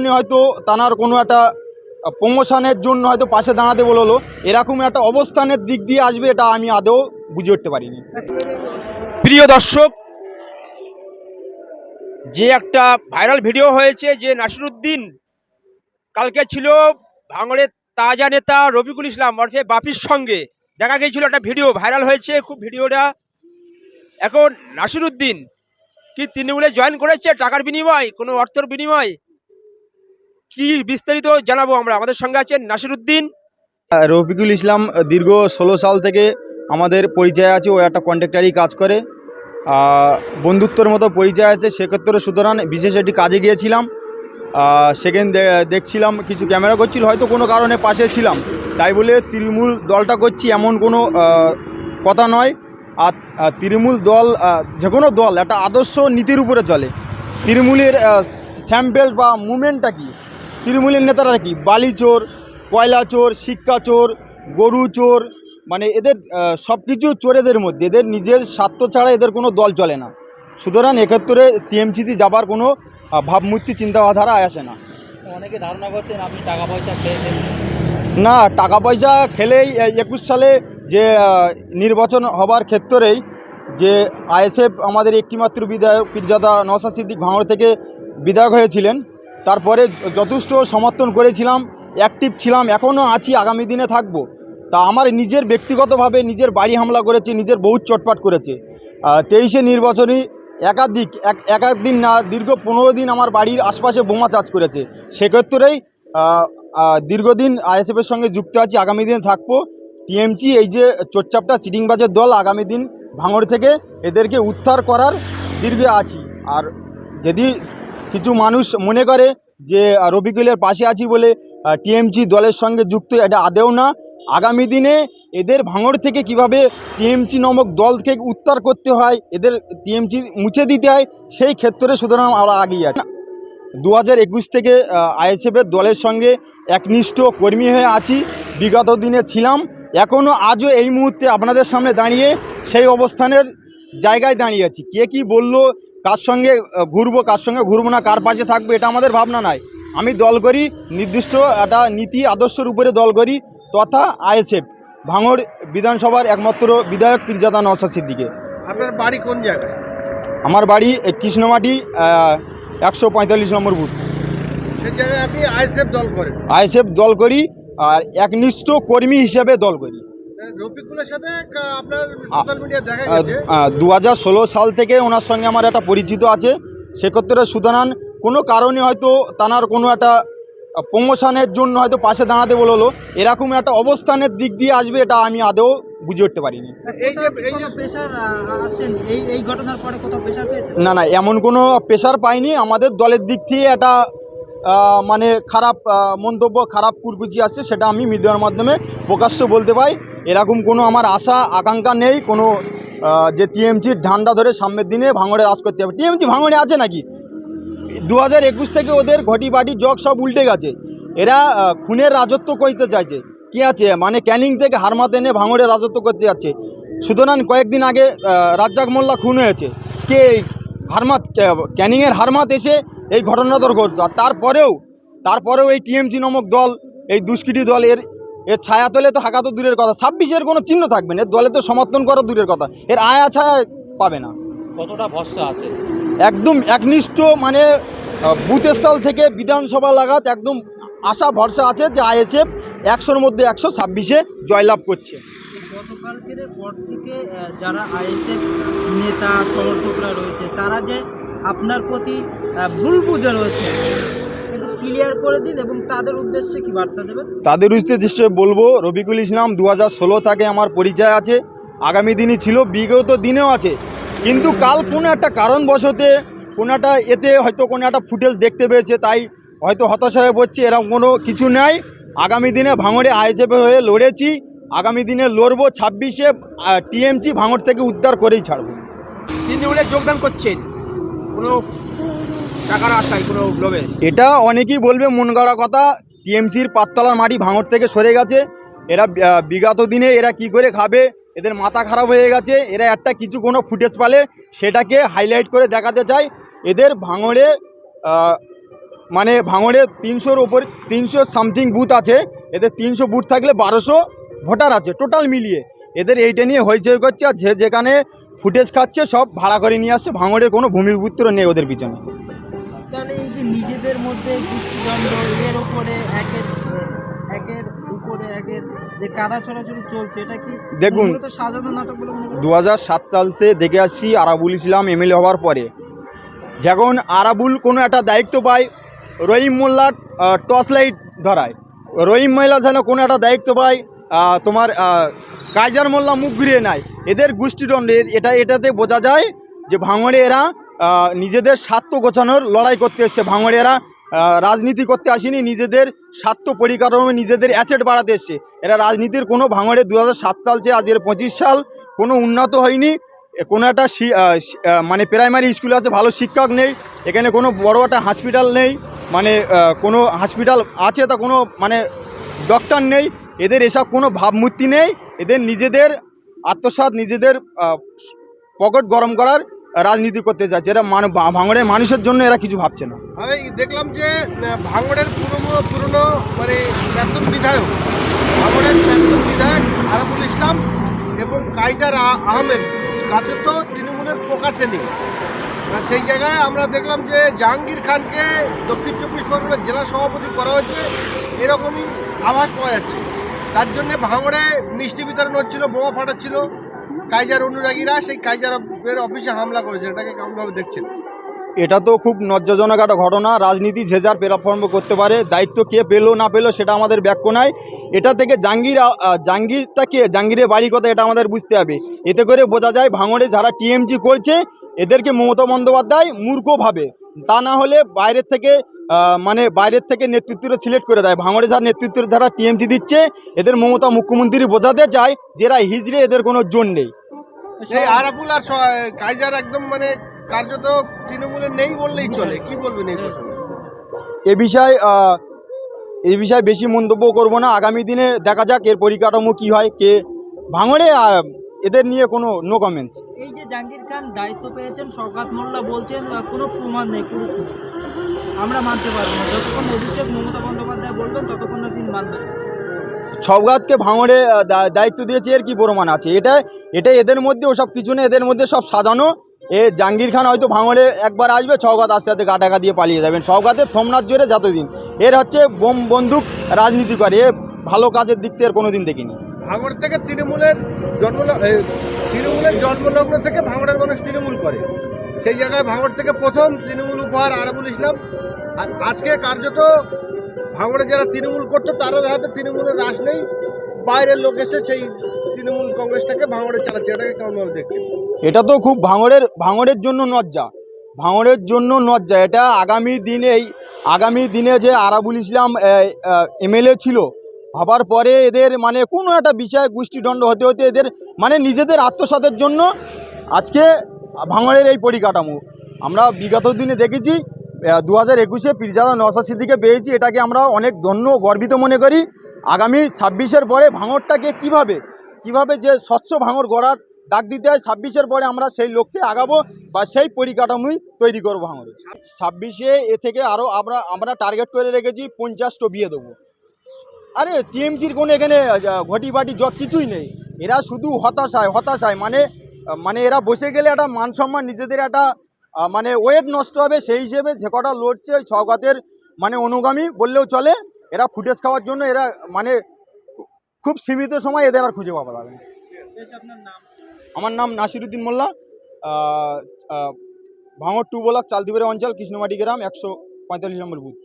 কারণে হয়তো তানার কোনো একটা প্রমোশনের জন্য হয়তো পাশে দাঁড়াতে বলল এরকম একটা অবস্থানের দিক দিয়ে আসবে এটা আমি আদৌ বুঝে উঠতে পারিনি। প্রিয় দর্শক, যে একটা ভাইরাল ভিডিও হয়েছে যে নাসিরুদ্দিন কালকে ছিল ভাঙড়ের তাজা নেতা রফিকুল ইসলাম অর্থে বাপির সঙ্গে। দেখা গিয়েছিল একটা ভিডিও ভাইরাল হয়েছে, খুব ভিডিওটা। এখন নাসিরুদ্দিন কি তৃণমূলে জয়েন করেছে টাকার বিনিময়, কোনো অর্থের বিনিময়? কি বিস্তারিত জানাব আমরা? আমাদের সঙ্গে আছেন নাসিরুদ্দিন। রফিকুল ইসলাম দীর্ঘ ষোলো সাল থেকে আমাদের পরিচয় আছে, ও একটা কন্ট্রাক্টারি কাজ করে। বন্ধুত্বর মতো পরিচয় আছে, সেক্ষেত্রে সুতরাং বিশেষ একটি কাজে গিয়েছিলাম। সেখানে দেখছিলাম, কিছু ক্যামেরা করছিল, হয়তো কোনো কারণে পাশে ছিলাম। তাই বলে তৃণমূল দলটা করছি এমন কোনো কথা নয়। আর তৃণমূল দল যে কোনো দল, একটা আদর্শ নীতির উপরে চলে। তৃণমূলের স্যাম্পেল বা মুভমেন্টটা কি? তৃণমূলের নেতারা কি? বালি চোর কয়লা চোর শিক্ষা চোর গরু চোর মানে এদের সব কিছু চোরেদের মধ্যে এদের নিজের স্বার্থ ছাড়া এদের কোনো দল চলে না। সুতরাং এক্ষেত্রে টিএমসিতে যাবার কোনো ভাবমূর্তি চিন্তাধারা আসে না। অনেকে ধারণা করছেন আপনি টাকা পয়সা খেয়েছেন। না টাকা পয়সা খেলেই একুশ সালে যে নির্বাচন হবার ক্ষেত্রেই যে আইএসএফ আমাদের একটিমাত্র বিধায়ক পীরজাদা নওসাদ সিদ্দিক ভাঙড় থেকে বিধায়ক হয়েছিলেন তারপরে যথেষ্ট সমর্থন করেছিলাম অ্যাক্টিভ ছিলাম, এখনও আছি, আগামী দিনে থাকব। তা আমার নিজের ব্যক্তিগতভাবে নিজের বাড়ি হামলা করেছে, নিজের বহুত চটপাট করেছে। তেইশে নির্বাচনী একাধিক, এক, একাধিক না, দীর্ঘ পনেরো দিন আমার বাড়ির আশপাশে বোমা চার্জ করেছে। সেক্ষেত্রেই দীর্ঘদিন আইএসএফের সঙ্গে যুক্ত আছি, আগামী দিনে থাকব। টিএমসি এই যে চোরচাপটা চিটিংবাজের দল আগামী দিন ভাঙড় থেকে এদেরকে উদ্ধার করার দীর্ঘে আছি। আর যদি কিছু মানুষ মনে করে যে আহ, রফিকুলের পাশে আছি বলে টিএমসি দলের সঙ্গে যুক্ত এটা আদেও না। আগামী দিনে এদের ভাঙড় থেকে কীভাবে টিএমসি নামক দল থেকে উদ্ধার করতে হয় এদের টিএমসি মুছে দিতে হয় সেই ক্ষেত্রে সুতরাং আমরা আগিয়ে আছি। দু হাজার একুশ থেকে আইএসএফের দলের সঙ্গে একনিষ্ঠ কর্মী হয়ে আছি বিগত দিনে ছিলাম। এখনও আজও এই মুহূর্তে আপনাদের সামনে দাঁড়িয়ে সেই অবস্থানের জায়গায় দাঁড়িয়ে আছি। কে কি বলল কার সঙ্গে ঘুরবো কার সঙ্গে ঘুরবো না কার পাশে থাকব এটা আমাদের ভাবনা নয় আমি দল করি নির্দিষ্ট একটা নীতি আদর্শের উপরে দল করি তথা আইএসএফ ভাঙড় বিধানসভার একমাত্র বিধায়ক পীরজাদা নওসাদ সিদ্দিকে। আপনার বাড়ি কোন জায়গায়? আমার বাড়ি কৃষ্ণমাটি একশো পঁয়তাল্লিশ নম্বর বুথ। সেই জায়গায় আপনি আইএসএফ দল করেন? আইএসএফ দল করি আর একনিষ্ঠ কর্মী হিসেবে দল করি। দু হাজার ষোলো সাল থেকে ওনার সঙ্গে আমার একটা পরিচিত আছে। সেক্ষেত্রে সুতরাং কোনো কারণে হয়তো তানার কোনো একটা প্রমোশনের জন্য হয়তো পাশে দাঁড়াতে বলল এরকম একটা অবস্থানের দিক দিয়ে আসবে এটা আমি আদৌ বুঝে উঠতে পারিনি। এই যে এই যে প্রেশার আসেন। এই এই ঘটনার পরে কোথাও প্রেশার পেয়েছেন? না না এমন কোনো প্রেশার পাইনি। আমাদের দলের দিক থেকে একটা মানে খারাপ মন্তব্য, খারাপ কুরকুচি আসছে, সেটা আমি মিডিয়ার মাধ্যমে প্রকাশ্য বলতে পাই। এরকম কোনো আমার আশা, আকাঙ্ক্ষা নেই, কোনো যে টিএমসির ঢান্ডা ধরে সামনের দিনে ভাঙড়ে রাজ করতে হবে। টিএমসি ভাঙড়ে আছে নাকি? দু হাজার একুশ থেকে ওদের ঘটি বাটি জগ সব উল্টে গেছে। এরা খুনের রাজত্ব করতে চাইছে। কি আছে? মানে ক্যানিং থেকে হারমাত এনে ভাঙড়ে রাজত্ব করতে যাচ্ছে। সুতরাং কয়েকদিন আগে রাজ্জাক মোল্লা খুন হয়েছে। কে হারমাত ক্যানিংয়ের হারমাত এসে এই ঘটনাটা ঘটতো আর তারপরেও তারপরেও এই টিএমসি নামক দল এই দুষ্কৃতী দলের এর ছায়া তোলে তো হাঁকা তো দূরের কথা। ছাব্বিশের কোনো চিহ্ন থাকবে না। এর দলে তো সমর্থন করা দূরের কথা। এর আয়া ছায়া পাবে না। কতটা ভরসা আছে? একদম একনিষ্ঠ মানে আহ, বুথ স্থল থেকে বিধানসভা লাগাত একদম আশা ভরসা আছে যে আইএসএফ একশোর মধ্যে একশো ছাব্বিশে জয়লাভ করছে। গতকালকের পর থেকে যারা আইএসএফ নেতা সমর্থকরা রয়েছে তারা যে আপনার প্রতি ভুল বুঝে রয়েছে। ক্লিয়ার করে দিন এবং তাদের উদ্দেশ্যে কি বার্তা দেবেন? তাদের উদ্দেশ্যে বলব রবিকুল ইসলাম দু হাজার ষোলো থেকে আমার পরিচয় আছে। আগামী দিনই ছিল বিগত দিনেও আছে। কিন্তু কাল কোনো একটা কারণবশতে কোনো একটা এতে হয়তো কোনো একটা ফুটেজ দেখতে পেয়েছে তাই হয়তো হতাশা হয়ে পড়ছে এরকম কোনো কিছু নাই। আগামী দিনে ভাঙড়ে আইএসএফ হয়ে লড়েছি আগামী দিনে লড়বো ছাব্বিশে টিএমসি ভাঙড় থেকে উদ্ধার করেই ছাড়বো। তৃণমূলে যোগদান করছেন। এটা অনেকেই বলবে মন গড়া কথা, টিএমসির পাততলার মাটি ভাঙড় থেকে সরে গেছে, এরা বিগত দিনে এরা কি করে খাবে, এদের মাথা খারাপ হয়ে গেছে, এরা একটা কিছু কোনো ফুটেজ পালে সেটাকে হাইলাইট করে দেখাতে চায় এদের ভাঙড়ে মানে ভাঙড়ে তিনশোর ওপর, তিনশো সামথিং বুথ আছে, এদের তিনশো বুথ থাকলে বারোশো ভোটার আছে টোটাল মিলিয়ে। এদের এইটা নিয়ে হইচই করছে, আর যে যেখানে ফুটেজ খাচ্ছে সব ভাড়া করে নিয়ে আসছে ভাঙড়ের কোনো ভূমিপুত্র নেই ওদের পিছনে তাহলে এই যে নিজেদের মধ্যে এর উপরে একের একের উপরে একের যে কাদা ছড়াছড়ি চলছে এটা কি দেখুন। দু? দু সাত সাল সে দেখে আসছি আরাবুল ইসলাম এমএলএ হওয়ার পরে যখন আরাবুল কোনো একটা দায়িত্ব পায় রহিম মোল্লার টর্চ লাইট ধরায় রহিম মোল্লা যেন কোনো একটা দায়িত্ব পায় তোমার কাইজার মোল্লা মুখ ঘুরিয়ে নেয়। এদের গোষ্ঠীদ্বন্দ্ব এ- এটা এটাতে বোঝা যায় যে ভাঙড়ে এরা নিজেদের স্বার্থ গোছানোর লড়াই করতে এসছে। ভাঙড়ে এরা রাজনীতি করতে আসেনি, নিজেদের স্বার্থ পরিকাঠামো নিজেদের অ্যাসেট বাড়াতে এসছে। এরা রাজনীতির কোনো ভাঙড়ে দু সাল চেয়ে আজকের পঁচিশ সাল কোনো উন্নত হয়নি। কোনো একটা মানে প্রাইমারি স্কুল আছে, ভালো শিক্ষক নেই। এখানে কোনো বড় একটা হসপিটাল নেই। মানে কোনো হসপিটাল আছে তা কোনো মানে ডক্টর নেই। এদের এসব কোনো ভাবমূর্তি নেই। এদের নিজেদের আত্মসাৎ, নিজেদের পকেট গরম করার রাজনীতি করতে চাইছে এরা ভাঙড়ের মানুষের জন্য এরা কিছু ভাবছে না। দেখলাম যে ভাঙড়ের পুরনো পুরনো মানে প্রাক্তন বিধায়ক, ভাঙড়ের প্রাক্তন বিধায়ক আরাবুল ইসলাম এবং কাইজার আহমেদ তো তৃণমূলের প্রকাশে নেই সেই জায়গায় আমরা দেখলাম যে, জাহাঙ্গীর খানকে দক্ষিণ চব্বিশ পরগনার জেলা সভাপতি করা হয়েছে, এরকমই আভাস পাওয়া যাচ্ছে। তার জন্য ভাঙড়ে মিষ্টি বিতরণ হচ্ছিল, বোমা ফাটাচ্ছিল। কাইজার অনুরাগীরা সেই কাইজার অফিসে হামলা করেছে, এটাকে কেমনভাবে দেখছেন? এটা তো খুব লজ্জাজনক একটা ঘটনা, রাজনীতি যে যার প্ল্যাটফর্ম করতে পারে, দায়িত্ব কে পেল না পেল সেটা আমাদের ব্যাখ্য নয় এটা থেকে জাঙ্গির জাঙ্গিরটা কে জাঙ্গিরের বাড়ি কথা এটা আমাদের বুঝতে হবে। এতে করে বোঝা যায় ভাঙড়ে যারা টিএমজি করছে, এদেরকে মমতা বন্দ্যোপাধ্যায় মূর্খ ভাবে তা না হলে বাইরের থেকে মানে বাইরের থেকে নেতৃত্বটা সিলেক্ট করে দেয়। ভাঙড়ে যারা নেতৃত্ব যারা টিএমজি দিচ্ছে এদের মমতা মুখ্যমন্ত্রী বোঝাতে চায় যে এরা হিজড়ে এদের কোনো জোর নেই। আরাবুল আর কাইজার একদম মানে কার্যত তৃণমূলে নেই বললেই চলে। কি বলবেন এই প্রসঙ্গে এ বিষয়ে এই বিষয়ে বেশি মন্তব্য করব না। আগামী দিনে দেখা যাক এর পরিকাঠামো কী হয় কে ভাঙড়ে এদের নিয়ে কোনো নো কমেন্টস এই যে জাহাঙ্গীর খান দায়িত্ব পেয়েছেন শওকাত মোল্লা বলছেন কোনো প্রমাণ নেই পুরো আমরা মানতে পারব না। যতক্ষণ অভিষেক মমতা বন্দ্যোপাধ্যায় বলবেন ততক্ষণ না তিনি মানবেন না। সবগাতকে ভাঙড়ে দায়িত্ব দিয়েছে এর কি প্রমাণ আছে? এটা এটা এদের মধ্যে ওসব কিছু নেই এদের মধ্যে সব সাজানো। এ জাহাঙ্গীর খান হয়তো ভাঙড়ে একবার আসবে সওগাত আস্তে আস্তে গাটাকা দিয়ে পালিয়ে যাবেন। সওগাতের থমনাথ জোরে যতদিন। এর হচ্ছে বোম বন্দুক রাজনীতি করে। এ ভালো কাজের দিক থেকে কোনো দিন দেখিনি। ভাঙড় থেকে তৃণমূলের জন্ম তৃণমূলের জন্মলগ্ন থেকে ভাঙড়ের মানুষ তৃণমূল করে। সেই জায়গায় ভাঙড় থেকে প্রথম তৃণমূল উপহার আরাবুল ইসলাম। আর আজকে কার্যত ভাঙড়ে যারা তৃণমূল করতো তাদের হাতে তৃণমূলের রাশ নেই। বাইরের লোক এসে সেই তৃণমূল কংগ্রেসটাকে ভাঙড়ে চালাচ্ছে। এটাকে কেমনভাবে দেখছেন? এটা তো খুব ভাঙড়ের ভাঙড়ের জন্য নজ্জা। ভাঙড়ের জন্য নজ্জা। এটা আগামী দিনেই, আগামী দিনে যে আরাবুল ইসলাম এমএলএ ছিল ভাবার পরে এদের মানে কোনো একটা বিষয়ে গোষ্ঠীদণ্ড হতে হতে এদের মানে নিজেদের আত্মসাতের জন্য আজকে ভাঙড়ের এই পরিকাঠামো। আমরা বিগত দিনে দেখেছি দু হাজার একুশে পীরজাদা নওশাদ সিদ্দিকে পেয়েছি, এটাকে আমরা অনেক ধন্য গর্বিত মনে করি। আগামী ছাব্বিশের পরে ভাঙড়টাকে কীভাবে কীভাবে যে স্বচ্ছ ভাঙড় গড়ার ডাক দিতে হয়, ছাব্বিশের পরে আমরা সেই লক্ষ্যে আগাবো বা সেই পরিকাঠামোই তৈরি করব ভাঙড়ে। ছাব্বিশে এ থেকে আরও আমরা আমরা টার্গেট করে রেখেছি পঞ্চাশটা বিয়ে দেবো। আরে টিএমসির কোনো এখানে ঘটি বাটি যত কিছুই নেই। এরা শুধু হতাশায় হতাশায়। মানে মানে এরা বসে গেলে একটা মান সম্মান নিজেদের একটা মানে ওয়েট নষ্ট হবে। সেই হিসেবে যে কটা লড়ছে ওই সওগাতের মানে অনুগামী বললেও চলে। এরা ফুটেজ খাওয়ার জন্য এরা মানে খুব সীমিত সময় এদের আর খুঁজে পাওয়া যাবে আমার নাম নাসিরুদ্দিন মোল্লা। আহ, টু ব্লক চালদিপুরের অঞ্চল কৃষ্ণমাটি গ্রাম একশো পঁয়তাল্লিশ নম্বর বুথ।